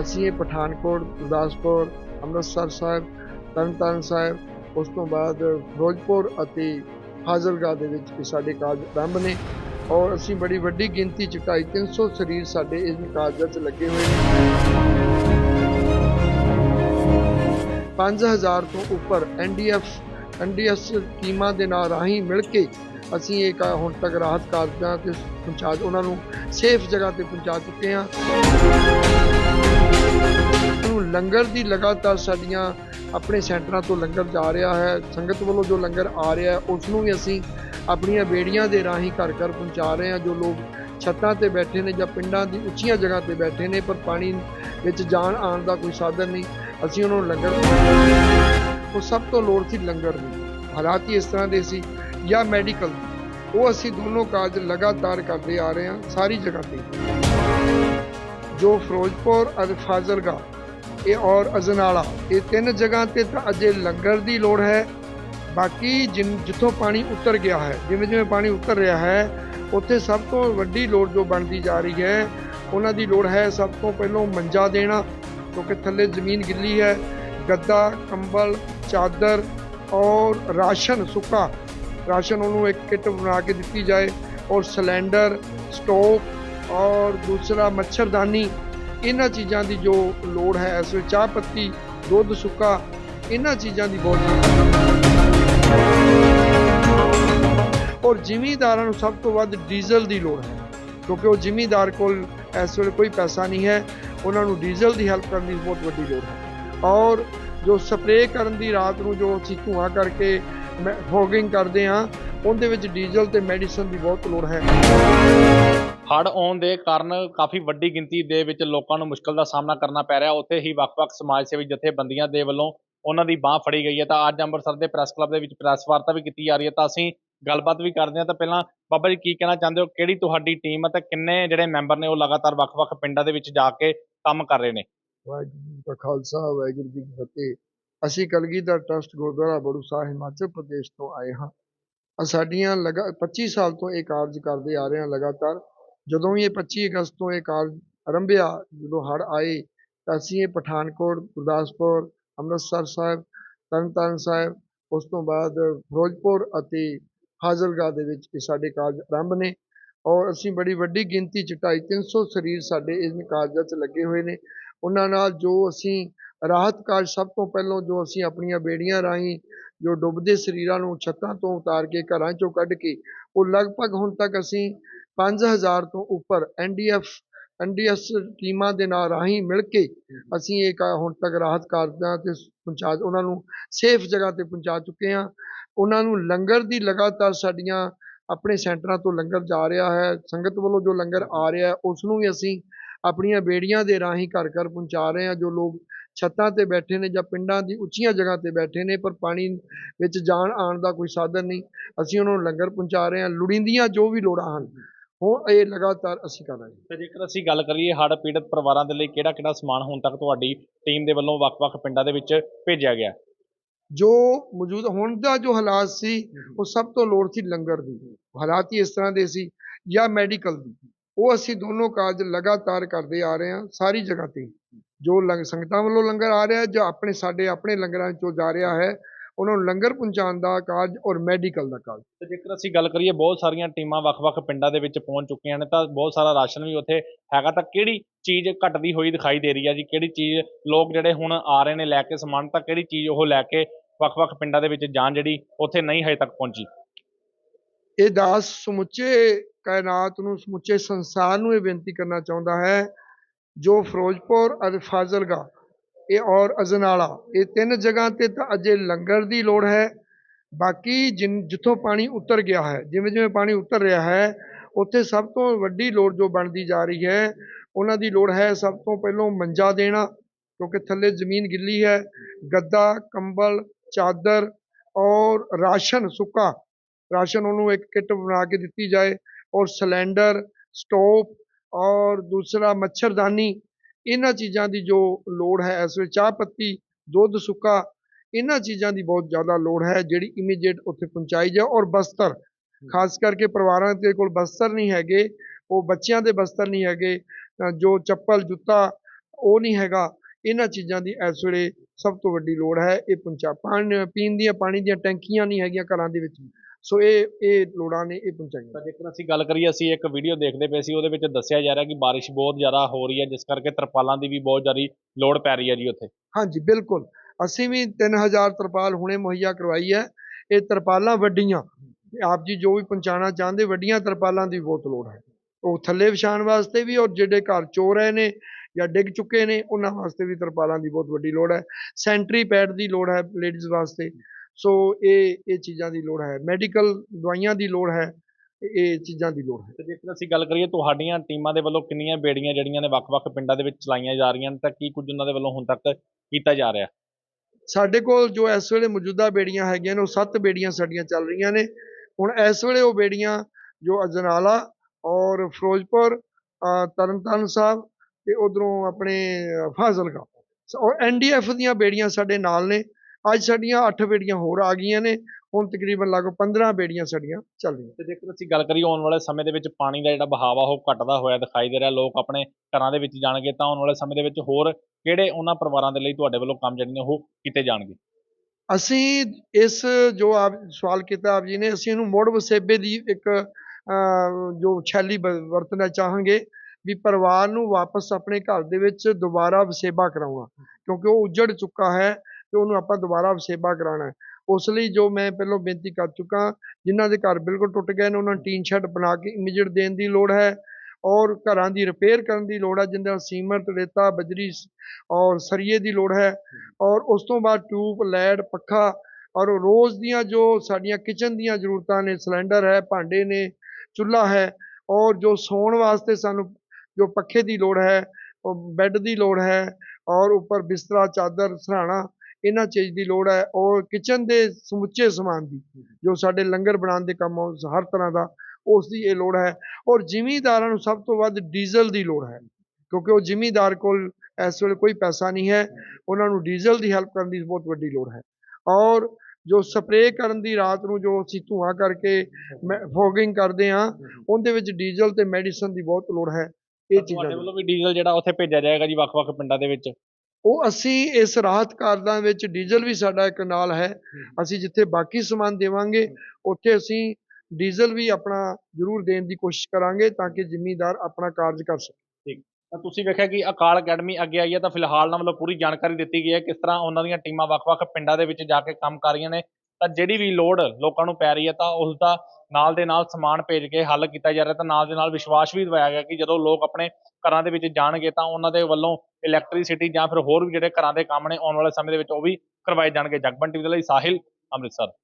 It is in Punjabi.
ਅਸੀਂ ਇਹ ਪਠਾਨਕੋਟ, ਗੁਰਦਾਸਪੁਰ, ਅੰਮ੍ਰਿਤਸਰ ਸਾਹਿਬ, ਤਰਨਤਾਰਨ ਸਾਹਿਬ, ਉਸ ਤੋਂ ਬਾਅਦ ਫਿਰੋਜ਼ਪੁਰ ਅਤੇ ਫਾਜ਼ਿਲਕਾ ਦੇ ਵਿੱਚ ਵੀ ਸਾਡੇ ਕਾਰਜ ਆਰੰਭ ਨੇ ਔਰ ਅਸੀਂ ਬੜੀ ਵੱਡੀ ਗਿਣਤੀ ਚ 250 ਸਰੀਰ ਸਾਡੇ ਇਸ ਕਾਰਜਾਂ 'ਚ ਲੱਗੇ ਹੋਏ ਨੇ। 5000 ਤੋਂ ਉੱਪਰ ਐਨਡੀਐਫ ਐਨਡੀਐਸ ਟੀਮਾਂ ਦੇ ਨਾਲ ਰਾਹੀਂ ਮਿਲ ਕੇ ਅਸੀਂ ਇਹ ਕਾ- ਹੁਣ ਤੱਕ ਰਾਹਤ ਕਾਰਜਾਂ ਤੇ ਪਹੁੰਚਾ, ਉਹਨਾਂ ਨੂੰ ਸੇਫ ਜਗ੍ਹਾ ਤੇ ਪਹੁੰਚਾ ਚੁੱਕੇ ਹਾਂ। ਲੰਗਰ ਦੀ ਲਗਾਤਾਰ ਸਾਡੀਆਂ ਆਪਣੇ ਸੈਂਟਰਾਂ ਤੋਂ ਲੰਗਰ ਜਾ ਰਿਹਾ ਹੈ, ਸੰਗਤ ਵੱਲੋਂ ਜੋ ਲੰਗਰ ਆ ਰਿਹਾ ਹੈ ਉਸ ਨੂੰ ਵੀ ਅਸੀਂ ਆਪਣੀਆਂ ਬੇੜੀਆਂ ਦੇ ਰਾਹੀਂ ਘਰ ਘਰ ਪਹੁੰਚਾ ਰਹੇ ਹਾਂ, ਜੋ ਲੋਕ ਛੱਤਾਂ ਤੇ ਬੈਠੇ ਨੇ ਜਾਂ ਪਿੰਡਾਂ ਦੀ ਉੱਚੀਆਂ ਜਗ੍ਹਾ ਤੇ ਬੈਠੇ ਨੇ, ਪਰ ਪਾਣੀ ਵਿੱਚ ਜਾਣ ਆਉਣ ਦਾ ਕੋਈ ਸਾਧਨ ਨਹੀਂ। ਅਸੀਂ ਉਹਨਾਂ ਨੂੰ ਲੰਗਰ ਉਹ ਸਭ ਤੋਂ ਲੋੜ ਸੀ ਲੰਗਰ ਦੀ ਹਾਲਾਤ ਹੀ ਇਸ ਤਰ੍ਹਾਂ ਦੇ ਸੀ, ਜਾਂ ਮੈਡੀਕਲ। ਉਹ ਅਸੀਂ ਦੋਨੋਂ ਕਾਰਜ ਲਗਾਤਾਰ ਕਰਦੇ ਆ ਰਹੇ ਹਾਂ, ਸਾਰੀ ਜਗ੍ਹਾ ਤੇ। ਜੋ ਫਿਰੋਜ਼ਪੁਰ ਅਤੇ ਫਾਜ਼ਿਲਕਾ ਇਹ ਔਰ ਅਜਨਾਲਾ। ਇਹ ਤਿੰਨ ਜਗ੍ਹਾ ਤੇ ਤਾਂ ਅਜੇ ਲੰਗਰ ਦੀ ਲੋੜ ਹੈ। ਬਾਕੀ ਜਿਨ ਜਿੱਥੋਂ ਪਾਣੀ ਉਤਰ ਗਿਆ ਹੈ, ਜਿਵੇਂ ਜਿਵੇਂ ਪਾਣੀ ਉਤਰ ਰਿਹਾ ਹੈ, ਉੱਥੇ ਸਭ ਤੋਂ ਵੱਡੀ ਲੋੜ ਜੋ ਬਣਦੀ ਜਾ ਰਹੀ ਹੈ, ਉਹਨਾਂ ਦੀ ਲੋੜ ਹੈ ਸਭ ਤੋਂ ਪਹਿਲਾਂ ਮੰਜਾ ਦੇਣਾ, ਕਿਉਂਕਿ ਥੱਲੇ ਜ਼ਮੀਨ ਗਿੱਲੀ ਹੈ। ਗੱਦਾ, ਕੰਬਲ, ਚਾਦਰ ਔਰ ਰਾਸ਼ਨ ਸੁੱਕਾ। ਰਾਸ਼ਨ ਉਹਨੂੰ ਇੱਕ ਕਿੱਟ ਬਣਾ ਕੇ ਦਿੱਤੀ ਜਾਏ। ਔਰ ਸਿਲੰਡਰ, ਸਟੋਵ ਔਰ ਦੂਸਰਾ ਮੱਛਰਦਾਨੀ ਇਹਨਾਂ ਚੀਜ਼ਾਂ ਦੀ ਜੋ ਲੋੜ ਹੈ, ਇਸ ਵਿੱਚ ਚਾਹ ਪੱਤੀ, ਦੁੱਧ, ਸੁੱਕਾ, ਇਹਨਾਂ ਚੀਜ਼ਾਂ ਦੀ ਬਹੁਤ ਔਰ ਜ਼ਿਮੀਦਾਰਾਂ ਨੂੰ ਸਭ ਤੋਂ ਵੱਧ ਡੀਜ਼ਲ ਦੀ ਲੋੜ ਹੈ, ਕਿਉਂਕਿ ਉਹ ਜ਼ਿਮੀਦਾਰ ਕੋਲ ਇਸ ਵੇਲੇ ਕੋਈ ਪੈਸਾ ਨਹੀਂ ਹੈ, ਉਹਨਾਂ ਨੂੰ ਡੀਜ਼ਲ ਦੀ ਹੈਲਪ ਕਰਨ ਦੀ ਬਹੁਤ ਵੱਡੀ ਲੋੜ ਹੈ। ਔਰ ਜੋ ਸਪਰੇਅ ਕਰਨ ਦੀ ਰਾਤ ਨੂੰ ਜੋ ਅਸੀਂ ਧੂਆਂ ਕਰਕੇ ਫੋਗਿੰਗ ਕਰਦੇ ਹਾਂ, ਉਹਦੇ ਵਿੱਚ ਡੀਜ਼ਲ ਤੇ ਮੈਡੀਸਨ ਦੀ ਬਹੁਤ ਲੋੜ ਹੈ। ਹੜ੍ਹ ਆਉਣ ਦੇ ਕਾਰਨ ਕਾਫੀ ਵੱਡੀ ਗਿਣਤੀ ਦੇ ਵਿੱਚ ਲੋਕਾਂ ਨੂੰ ਮੁਸ਼ਕਲ ਦਾ ਸਾਹਮਣਾ ਕਰਨਾ ਪੈ ਰਿਹਾ। ਉੱਥੇ ਹੀ ਵੱਖ-ਵੱਖ ਸਮਾਜ ਸੇਵੀ ਜਥੇਬੰਦੀਆਂ ਦੇ ਵੱਲੋਂ ਉਹਨਾਂ ਦੀ ਬਾਹ ਫੜੀ ਗਈ ਹੈ। ਤਾਂ ਅੱਜ ਅੰਮ੍ਰਿਤਸਰ ਦੇ ਪ੍ਰੈਸ ਕਲੱਬ ਦੇ ਵਿੱਚ ਪ੍ਰੈਸ ਵਾਰਤਾ ਵੀ ਕੀਤੀ ਜਾ ਰਹੀ ਹੈ। ਤਾਂ ਅਸੀਂ ਗੱਲਬਾਤ ਵੀ ਕਰਦੇ ਹਾਂ। ਤਾਂ ਪਹਿਲਾਂ ਬਾਬਾ ਜੀ, ਕੀ ਕਹਿਣਾ ਚਾਹੁੰਦੇ ਹੋ? ਕਿਹੜੀ ਤੁਹਾਡੀ ਟੀਮ ਹੈ ਤੇ ਕਿੰਨੇ ਜਿਹੜੇ ਮੈਂਬਰ ਨੇ ਉਹ ਲਗਾਤਾਰ ਵੱਖ-ਵੱਖ ਪਿੰਡਾਂ ਦੇ ਵਿੱਚ ਜਾ ਕੇ ਕੰਮ ਕਰ ਰਹੇ ਨੇ? ਵਾਹਿਗੁਰੂ ਜੀ ਕਾ ਖਾਲਸਾ, ਵਾਹਿਗੁਰੂ ਜੀ ਕੀ ਫਤਿਹ। ਅਸੀਂ ਕਲਗੀਧਰ ਟਰਸਟ ਗੁਰਦੁਆਰਾ ਬੜੂ ਸਾਹਿਬ ਹਿਮਾਚਲ ਪ੍ਰਦੇਸ਼ ਤੋਂ ਆਏ ਹਾਂ। ਸਾਡੀਆਂ ਲਗਾ 25 ਸਾਲ ਤੋਂ ਇਹ ਕਾਰਜ ਕਰਦੇ ਆ ਰਹੇ ਹਾਂ ਲਗਾਤਾਰ। ਜਦੋਂ ਵੀ ਇਹ 25 ਅਗਸਤ ਤੋਂ ਇਹ ਕਾਰਜ ਆਰੰਭਿਆ, ਜਦੋਂ ਹੜ੍ਹ ਆਏ, ਤਾਂ ਅਸੀਂ ਇਹ ਪਠਾਨਕੋਟ, ਗੁਰਦਾਸਪੁਰ, ਅੰਮ੍ਰਿਤਸਰ ਸਾਹਿਬ ਤਰਨਤਾਰਨ ਸਾਹਿਬ, ਉਸ ਤੋਂ ਬਾਅਦ ਫਿਰੋਜ਼ਪੁਰ ਅਤੇ ਫਾਜ਼ਿਲਕਾ ਦੇ ਵਿੱਚ ਇਹ ਸਾਡੇ ਕਾਰਜ ਆਰੰਭ ਨੇ ਔਰ ਅਸੀਂ ਬੜੀ ਵੱਡੀ ਗਿਣਤੀ ਚ 250 ਸਰੀਰ ਸਾਡੇ ਇਸ ਕਾਰਜਾਂ 'ਚ ਲੱਗੇ ਹੋਏ ਨੇ। ਉਹਨਾਂ ਨਾਲ ਜੋ ਅਸੀਂ ਰਾਹਤ ਕਾਰਜ ਸਭ ਤੋਂ ਪਹਿਲਾਂ ਜੋ ਅਸੀਂ ਆਪਣੀਆਂ ਬੇੜੀਆਂ ਰਾਹੀਂ ਜੋ ਡੁੱਬਦੇ ਸਰੀਰਾਂ ਨੂੰ ਛੱਤਾਂ ਤੋਂ ਉਤਾਰ ਕੇ ਘਰਾਂ ਚੋਂ ਕੱਢ ਕੇ, ਉਹ ਲਗਭਗ ਹੁਣ ਤੱਕ ਅਸੀਂ ਪੰਜ ਹਜ਼ਾਰ ਤੋਂ ਉੱਪਰ ਐਨਡੀਐਫ ਐਨਡੀਐਸ ਟੀਮਾਂ ਦੇ ਨਾਲ ਰਾਹੀਂ ਮਿਲ ਕੇ ਅਸੀਂ ਇਹ ਕਾ- ਹੁਣ ਤੱਕ ਰਾਹਤ ਕਾਰਜਾਂ ਤੇ ਪਹੁੰਚਾ, ਉਹਨਾਂ ਨੂੰ ਸੇਫ ਜਗ੍ਹਾ ਤੇ ਪਹੁੰਚਾ ਚੁੱਕੇ ਹਾਂ। ਉਹਨਾਂ ਨੂੰ ਲੰਗਰ ਦੀ ਲਗਾਤਾਰ ਸਾਡੀਆਂ ਆਪਣੇ ਸੈਂਟਰਾਂ ਤੋਂ ਲੰਗਰ ਜਾ ਰਿਹਾ ਹੈ। ਸੰਗਤ ਵੱਲੋਂ ਜੋ ਲੰਗਰ ਆ ਰਿਹਾ ਉਸ ਨੂੰ ਵੀ ਅਸੀਂ ਆਪਣੀਆਂ ਬੇੜੀਆਂ ਦੇ ਰਾਹੀਂ ਘਰ ਘਰ ਪਹੁੰਚਾ ਰਹੇ ਹਾਂ। ਜੋ ਲੋਕ ਛੱਤਾਂ ਤੇ ਬੈਠੇ ਨੇ ਜਾਂ ਪਿੰਡਾਂ ਦੀ ਉੱਚੀਆਂ ਜਗ੍ਹਾ ਤੇ ਬੈਠੇ ਨੇ, ਪਰ ਪਾਣੀ ਵਿੱਚ ਜਾਣ ਆਉਣ ਦਾ ਕੋਈ ਸਾਧਨ ਨਹੀਂ। ਅਸੀਂ ਉਹਨਾਂ ਨੂੰ ਲੰਗਰ ਪਹੁੰਚਾ ਰਹੇ ਹਾਂ। ਲੋੜੀਂਦੀਆਂ ਜੋ ਵੀ ਲੋੜਾਂ ਹਨ ਉਹ ਇਹ ਲਗਾਤਾਰ ਅਸੀਂ ਕਰ ਰਹੇ ਹਾਂ। ਤੇ ਜੇਕਰ ਅਸੀਂ ਗੱਲ ਕਰੀਏ ਹੜ੍ਹ ਪੀੜਤ ਪਰਿਵਾਰਾਂ ਦੇ ਲਈ ਕਿਹੜਾ-ਕਿਹੜਾ ਸਮਾਨ ਹੁਣ ਤੱਕ ਤੁਹਾਡੀ ਟੀਮ ਦੇ ਵੱਲੋਂ ਵੱਖ-ਵੱਖ ਪਿੰਡਾਂ ਦੇ ਵਿੱਚ ਭੇਜਿਆ ਗਿਆ? ਜੋ ਮੌਜੂਦ ਹੁਣ ਦਾ ਜੋ ਹਾਲਾਤ ਸੀ ਉਹ ਸਭ ਤੋਂ ਲੋੜ ਸੀ ਲੰਗਰ ਦੀ। ਹਾਲਾਤ ਹੀ ਇਸ ਤਰ੍ਹਾਂ ਦੇ ਸੀ ਜਾਂ ਮੈਡੀਕਲ ਦੀ। ਉਹ ਅਸੀਂ ਦੋਨੋਂ ਕਾਰਜ ਲਗਾਤਾਰ ਕਰਦੇ ਆ ਰਹੇ ਹਾਂ ਸਾਰੀ ਜਗ੍ਹਾ ਤੇ। ਜੋ ਲੰਗ ਸੰਗਤਾਂ ਵੱਲੋਂ ਲੰਗਰ ਆ ਰਿਹਾ ਜਾਂ ਆਪਣੇ ਸਾਡੇ ਆਪਣੇ ਲੰਗਰਾਂ ਚੋਂ ਜਾ ਰਿਹਾ ਹੈ ਉਹਨਾਂ ਨੂੰ ਲੰਗਰ ਪਹੁੰਚਾਉਣ ਦਾ ਕਾਰਜ ਔਰ ਮੈਡੀਕਲ ਦਾ ਕਾਰਜ ਤੇ ਜੇਕਰ ਅਸੀਂ ਗੱਲ ਕਰੀਏ ਬਹੁਤ ਸਾਰੀਆਂ ਟੀਮਾਂ ਵੱਖ-ਵੱਖ ਪਿੰਡਾਂ ਦੇ ਵਿੱਚ ਪਹੁੰਚ ਚੁੱਕੀਆਂ ਨੇ ਤਾਂ ਬਹੁਤ ਸਾਰਾ ਰਾਸ਼ਨ ਵੀ ਉੱਥੇ ਹੈਗਾ। ਤਾਂ ਕਿਹੜੀ ਚੀਜ਼ ਘਟਦੀ ਹੋਈ ਦਿਖਾਈ ਦੇ ਰਹੀ ਹੈ ਜੀ? ਕਿਹੜੀ ਚੀਜ਼ ਲੋਕ ਜਿਹੜੇ ਹੁਣ ਆ ਰਹੇ ਨੇ ਲੈ ਕੇ ਸਮਾਨ ਤਾਂ ਕਿਹੜੀ ਚੀਜ਼ ਉਹ ਲੈ ਕੇ ਵੱਖ-ਵੱਖ ਪਿੰਡਾਂ ਦੇ ਵਿੱਚ ਜਾਣ ਜਿਹੜੀ ਉੱਥੇ ਨਹੀਂ ਹਜੇ ਤੱਕ ਪਹੁੰਚੀ? ਇਹ ਦਾਸ ਸਮੁੱਚੇ ਕਾਇਨਾਤ ਨੂੰ ਸਮੁੱਚੇ ਸੰਸਾਰ ਨੂੰ ਇਹ ਬੇਨਤੀ ਕਰਨਾ ਚਾਹੁੰਦਾ ਹੈ ਜੋ ਫਿਰੋਜ਼ਪੁਰ ਅਤੇ ਫਾਜ਼ਿਲਕਾ ਇਹ ਔਰ ਅਜਨਾਲਾ। ਇਹ ਤਿੰਨ ਜਗ੍ਹਾ ਤੇ ਤਾਂ ਅਜੇ ਲੰਗਰ ਦੀ ਲੋੜ ਹੈ। ਬਾਕੀ ਜਿਨ, ਜਿੱਥੋਂ ਪਾਣੀ ਉਤਰ ਗਿਆ ਹੈ, ਜਿਵੇਂ ਜਿਵੇਂ ਪਾਣੀ ਉਤਰ ਰਿਹਾ ਹੈ, ਉੱਥੇ ਸਭ ਤੋਂ ਵੱਡੀ ਲੋੜ ਜੋ ਬਣਦੀ ਜਾ ਰਹੀ ਹੈ, ਉਹਨਾਂ ਦੀ ਲੋੜ ਹੈ ਸਭ ਤੋਂ ਪਹਿਲਾਂ ਮੰਜਾ ਦੇਣਾ, ਕਿਉਂਕਿ ਥੱਲੇ ਜ਼ਮੀਨ ਗਿੱਲੀ ਹੈ। ਗੱਦਾ, ਕੰਬਲ, ਚਾਦਰ ਔਰ ਰਾਸ਼ਨ ਸੁੱਕਾ। ਰਾਸ਼ਨ ਉਹਨੂੰ ਇੱਕ ਕਿੱਟ ਬਣਾ ਕੇ ਦਿੱਤੀ ਜਾਏ। ਔਰ ਸਿਲੰਡਰ, ਸਟੋਵ ਔਰ ਦੂਸਰਾ ਮੱਛਰਦਾਨੀ ਇਹਨਾਂ ਚੀਜ਼ਾਂ ਦੀ ਜੋ ਲੋੜ ਹੈ ਇਸ ਵਿੱਚ ਚਾਹ ਪੱਤੀ ਦੁੱਧ ਸੁੱਕਾ ਇਹਨਾਂ ਚੀਜ਼ਾਂ ਦੀ ਬਹੁਤ ਜ਼ਿਆਦਾ ਲੋੜ ਹੈ ਜਿਹੜੀ ਇਮੀਡੀਏਟ ਉੱਥੇ ਪਹੁੰਚਾਈ ਜਾਏ ਔਰ ਬਸਤਰ ਖਾਸ ਕਰਕੇ ਪਰਿਵਾਰਾਂ ਦੇ ਕੋਲ ਬਸਤਰ ਨਹੀਂ ਹੈਗੇ ਉਹ ਬੱਚਿਆਂ ਦੇ ਬਸਤਰ ਨਹੀਂ ਹੈਗੇ ਜੋ ਚੱਪਲ ਜੁੱਤਾ ਉਹ ਨਹੀਂ ਹੈਗਾ ਇਹਨਾਂ ਚੀਜ਼ਾਂ ਦੀ ਇਸ ਵੇਲੇ ਸਭ ਤੋਂ ਵੱਡੀ ਲੋੜ ਹੈ ਇਹ ਪਹੁੰਚਾ ਪਾਣੀ ਪੀਣ ਦੀਆਂ ਪਾਣੀ ਦੀਆਂ ਟੈਂਕੀਆਂ ਨਹੀਂ ਹੈਗੀਆਂ ਘਰਾਂ ਦੇ ਵਿੱਚ। ਸੋ ਇਹ ਇਹ ਲੋੜਾਂ ਨੇ ਇਹ ਪਹੁੰਚਾਈਆਂ ਤਾਂ ਜੇਕਰ ਅਸੀਂ ਗੱਲ ਕਰੀਏ ਅਸੀਂ ਇੱਕ ਵੀਡੀਓ ਦੇਖਦੇ ਪਏ ਸੀ ਉਹਦੇ ਵਿੱਚ ਦੱਸਿਆ ਜਾ ਰਿਹਾ ਕਿ ਬਾਰਿਸ਼ ਬਹੁਤ ਜ਼ਿਆਦਾ ਹੋ ਰਹੀ ਹੈ ਜਿਸ ਕਰਕੇ ਤਰਪਾਲਾਂ ਦੀ ਵੀ ਬਹੁਤ ਜ਼ਿਆਦਾ ਲੋੜ ਪੈ ਰਹੀ ਹੈ ਜੀ ਉੱਥੇ। ਹਾਂਜੀ ਬਿਲਕੁਲ। ਅਸੀਂ ਵੀ 3000 ਤਰਪਾਲ ਹੁਣੇ ਮੁਹੱਈਆ ਕਰਵਾਈ ਹੈ। ਇਹ ਤਰਪਾਲਾਂ ਵੱਡੀਆਂ। ਆਪ ਜੀ ਜੋ ਵੀ ਪਹੁੰਚਾਉਣਾ ਚਾਹੁੰਦੇ ਵੱਡੀਆਂ ਤਰਪਾਲਾਂ ਦੀ ਬਹੁਤ ਲੋੜ ਹੈ। ਉਹ ਥੱਲੇ ਵਿਛਾਉਣ ਵਾਸਤੇ ਵੀ ਔਰ ਜਿਹੜੇ ਘਰ ਚੋ ਰਹੇ ਨੇ ਜਾਂ ਡਿੱਗ ਚੁੱਕੇ ਨੇ ਉਹਨਾਂ ਵਾਸਤੇ ਵੀ ਤਰਪਾਲਾਂ ਦੀ ਬਹੁਤ ਵੱਡੀ ਲੋੜ ਹੈ। ਸੈਂਟਰੀ ਪੈਡ ਦੀ ਲੋੜ ਹੈ ਲੇਡੀਜ਼ ਵਾਸਤੇ। ਸੋ ਇਹ ਇਹ ਚੀਜ਼ਾਂ ਦੀ ਲੋੜ ਹੈ। ਮੈਡੀਕਲ ਦਵਾਈਆਂ ਦੀ ਲੋੜ ਹੈ। ਇਹ ਚੀਜ਼ਾਂ ਦੀ ਲੋੜ ਹੈ। ਤੇ ਜੇਕਰ ਅਸੀਂ ਗੱਲ ਕਰੀਏ ਤੁਹਾਡੀਆਂ ਟੀਮਾਂ ਦੇ ਵੱਲੋਂ ਕਿੰਨੀਆਂ ਬੇੜੀਆਂ ਜਿਹੜੀਆਂ ਨੇ ਵੱਖ-ਵੱਖ ਪਿੰਡਾਂ ਦੇ ਵਿੱਚ ਚਲਾਈਆਂ ਜਾ ਰਹੀਆਂ ਨੇ ਤਾਂ ਕੀ ਕੁਝ ਉਹਨਾਂ ਦੇ ਵੱਲੋਂ ਹੁਣ ਤੱਕ ਕੀਤਾ ਜਾ ਰਿਹਾ? ਸਾਡੇ ਕੋਲ ਜੋ ਇਸ ਵੇਲੇ ਮੌਜੂਦਾ ਬੇੜੀਆਂ ਹੈਗੀਆਂ ਨੇ ਉਹ ਸੱਤ ਬੇੜੀਆਂ ਸਾਡੀਆਂ ਚੱਲ ਰਹੀਆਂ ਨੇ। ਹੁਣ ਇਸ ਵੇਲੇ ਉਹ ਬੇੜੀਆਂ ਜੋ ਅਜਨਾਲਾ ਔਰ ਫਿਰੋਜ਼ਪੁਰ ਤਰਨਤਾਰਨ ਸਾਹਿਬ ਤੇ ਉਧਰੋਂ ਆਪਣੇ ਫਾਜ਼ਿਲਕਾ। ਔਰ ਐਨਡੀਐਫ ਦੀਆਂ ਬੇੜੀਆਂ ਸਾਡੇ ਨਾਲ ਨੇ। ਅੱਜ ਸਾਡੀਆਂ 8 ਬੇੜੀਆਂ ਹੋਰ ਆ ਗਈਆਂ ਨੇ ਹੁਣ ਤਕਰੀਬਨ ਲਗਭਗ 15 ਬੇੜੀਆਂ ਸਾਡੀਆਂ ਚੱਲ ਰਹੀਆਂ। ਤੇ ਜੇਕਰ ਅਸੀਂ ਗੱਲ ਕਰੀਏ ਆਉਣ ਵਾਲੇ ਸਮੇਂ ਦੇ ਵਿੱਚ ਪਾਣੀ ਦਾ ਜਿਹੜਾ ਬਹਾਵ ਆ ਉਹ ਘਟਦਾ ਹੋਇਆ ਦਿਖਾਈ ਦੇ ਰਿਹਾ ਲੋਕ ਆਪਣੇ ਘਰਾਂ ਦੇ ਵਿੱਚ ਜਾਣਗੇ ਤਾਂ ਆਉਣ ਵਾਲੇ ਸਮੇਂ ਦੇ ਵਿੱਚ ਹੋਰ ਕਿਹੜੇ ਉਹਨਾਂ ਪਰਿਵਾਰਾਂ ਦੇ ਲਈ ਤੁਹਾਡੇ ਵੱਲੋਂ ਕੰਮ ਜਿਹੜੇ ਨੇ ਉਹ ਕੀਤੇ ਜਾਣਗੇ? ਅਸੀਂ ਇਸ ਜੋ ਆਪ ਸਵਾਲ ਕੀਤਾ ਆਪ ਜੀ ਨੇ ਅਸੀਂ ਇਹਨੂੰ ਮੁੜ ਵਸੇਬੇ ਦੀ ਇੱਕ ਜੋ ਬ- ਵਰਤਣਾ ਚਾਹਾਂਗੇ ਵੀ ਪਰਿਵਾਰ ਨੂੰ ਵਾਪਸ ਆਪਣੇ ਘਰ ਦੇ ਵਿੱਚ ਦੁਬਾਰਾ ਵਸੇਬਾ ਕਰਾਉਣਾ ਕਿਉਂਕਿ ਉਹ ਉੱਜੜ ਚੁੱਕਾ ਹੈ ਤੇ ਉਹਨੂੰ ਆਪਾਂ ਦੁਬਾਰਾ ਵਸੇਬਾ ਕਰਾਉਣਾ ਉਸ ਲਈ ਜੋ ਮੈਂ ਪਹਿਲਾਂ ਬੇਨਤੀ ਕਰ ਚੁੱਕਾ, ਜਿਨ੍ਹਾਂ ਦੇ ਘਰ ਬਿਲਕੁਲ ਟੁੱਟ ਗਏ ਨੇ, ਉਹਨਾਂ ਨੂੰ ਟੀਨ ਸ਼ੈੱਡ ਬਣਾ ਕੇ ਇਮੀਡੀਏਟ ਦੇਣ ਦੀ ਲੋੜ ਹੈ ਔਰ ਘਰਾਂ ਦੀ ਰਿਪੇਅਰ ਕਰਨ ਦੀ ਲੋੜ ਹੈ ਜਿੰਦੇ ਨਾਲ ਸੀਮੈਂਟ, ਰੇਤਾ, ਬਜਰੀ ਔਰ ਸਰੀਏ ਦੀ ਲੋੜ ਹੈ ਔਰ ਉਸ ਤੋਂ ਬਾਅਦ ਟਿਊਬ ਲੈਟ ਪੱਖਾ ਔਰ ਰੋਜ਼ ਦੀਆਂ ਜੋ ਸਾਡੀਆਂ ਕਿਚਨ ਦੀਆਂ ਜ਼ਰੂਰਤਾਂ ਨੇ, ਸਿਲੰਡਰ ਹੈ, ਭਾਂਡੇ ਨੇ, ਚੁੱਲ੍ਹਾ ਹੈ ਔਰ ਜੋ ਸੌਣ ਵਾਸਤੇ ਸਾਨੂੰ ਜੋ ਪੱਖੇ ਦੀ ਲੋੜ ਹੈ ਬੈੱਡ ਦੀ ਲੋੜ ਹੈ ਔਰ ਉੱਪਰ ਬਿਸਤਰਾ, ਚਾਦਰ, ਸਰਾਣਾ ਇਹਨਾਂ ਚੀਜ਼ ਦੀ ਲੋੜ ਹੈ ਔਰ ਕਿਚਨ ਦੇ ਸਮੁੱਚੇ ਸਮਾਨ ਦੀ ਜੋ ਸਾਡੇ ਲੰਗਰ ਬਣਾਉਣ ਦੇ ਕੰਮ ਹਰ ਤਰ੍ਹਾਂ ਦਾ ਉਸ ਦੀ ਇਹ ਲੋੜ ਹੈ। ਔਰ ਜ਼ਿਮੀਂਦਾਰਾਂ ਨੂੰ ਸਭ ਤੋਂ ਵੱਧ ਡੀਜ਼ਲ ਦੀ ਲੋੜ ਹੈ ਕਿਉਂਕਿ ਉਹ ਜ਼ਿਮੀਂਦਾਰ ਕੋਲ ਇਸ ਵੇਲੇ ਕੋਈ ਪੈਸਾ ਨਹੀਂ ਹੈ ਉਹਨਾਂ ਨੂੰ ਡੀਜ਼ਲ ਦੀ ਹੈਲਪ ਕਰਨ ਦੀ ਬਹੁਤ ਵੱਡੀ ਲੋੜ ਹੈ। ਔਰ ਜੋ ਸਪਰੇਅ ਕਰਨ ਦੀ ਰਾਤ ਨੂੰ ਜੋ ਅਸੀਂ ਧੂਆਂ ਕਰਕੇ ਫੋਗਿੰਗ ਕਰਦੇ ਹਾਂ ਉਹਦੇ ਵਿੱਚ ਡੀਜ਼ਲ ਤੇ ਮੈਡੀਸਨ ਦੀ ਬਹੁਤ ਲੋੜ ਹੈ ਇਹ ਚੀਜ਼ਾਂ ਤੁਹਾਡੇ। ਵੱਲੋਂ ਵੀ ਡੀਜ਼ਲ ਜਿਹੜਾ ਉੱਥੇ ਭੇਜਿਆ ਜਾਏਗਾ ਜੀ ਵੱਖ-ਵੱਖ ਪਿੰਡਾਂ ਦੇ ਵਿੱਚ? ਉਹ ਅਸੀਂ ਇਸ ਰਾਹਤ ਕਾਰਜਾਂ ਵਿੱਚ ਡੀਜ਼ਲ ਵੀ ਸਾਡਾ ਇੱਕ ਨਾਲ ਹੈ। ਅਸੀਂ ਜਿੱਥੇ ਬਾਕੀ ਸਮਾਨ ਦੇਵਾਂਗੇ ਉੱਥੇ ਅਸੀਂ ਡੀਜ਼ਲ ਵੀ ਆਪਣਾ ਜ਼ਰੂਰ ਦੇਣ ਦੀ ਕੋਸ਼ਿਸ਼ ਕਰਾਂਗੇ ਤਾਂ ਕਿ ਜ਼ਿਮੀਂਦਾਰ ਆਪਣਾ ਕਾਰਜ ਕਰ ਸਕੇ ਤਾਂ ਤੁਸੀਂ ਵੇਖਿਆ ਕਿ ਅਕਾਲ ਅਕੈਡਮੀ ਅੱਗੇ ਆਈ ਹੈ ਤਾਂ ਫਿਲਹਾਲ ਨਾਲ ਵੱਲੋਂ ਪੂਰੀ ਜਾਣਕਾਰੀ ਦਿੱਤੀ ਗਈ ਹੈ ਕਿਸ ਤਰ੍ਹਾਂ ਉਹਨਾਂ ਦੀਆਂ ਟੀਮਾਂ ਵੱਖ-ਵੱਖ ਪਿੰਡਾਂ ਦੇ ਵਿੱਚ ਜਾ ਕੇ ਕੰਮ ਕਰ ਰਹੀਆਂ ਨੇ। ਤਾਂ ਜਿਹੜੀ ਵੀ ਲੋੜ ਲੋਕਾਂ ਨੂੰ ਪੈ ਰਹੀ ਹੈ ਤਾਂ ਉਸ ਦਾ ਨਾਲ ਦੇ ਨਾਲ ਸਮਾਨ ਭੇਜ ਕੇ ਹੱਲ ਕੀਤਾ ਜਾ ਰਿਹਾ ਤਾਂ ਨਾਲ ਦੇ ਨਾਲ ਵਿਸ਼ਵਾਸ ਵੀ ਦਿਵਾਇਆ ਗਿਆ ਕਿ ਜਦੋਂ ਲੋਕ ਆਪਣੇ ਘਰਾਂ ਦੇ ਵਿੱਚ ਜਾਣਗੇ ਤਾਂ ਉਹਨਾਂ ਦੇ ਵੱਲੋਂ ਇਲੈਕਟ੍ਰਿਸਿਟੀ ਜਾਂ ਫਿਰ ਹੋਰ ਵੀ ਜਿਹੜੇ ਘਰਾਂ ਦੇ ਕੰਮ ਨੇ ਆਉਣ ਵਾਲੇ ਸਮੇਂ ਦੇ ਵਿੱਚ ਉਹ ਵੀ ਕਰਵਾਏ ਜਾਣਗੇ। ਜਗਬਨ ਟੀਵੀ ਦੇ ਲਈ ਸਾਹਿਲ ਅੰਮ੍ਰਿਤਸਰ।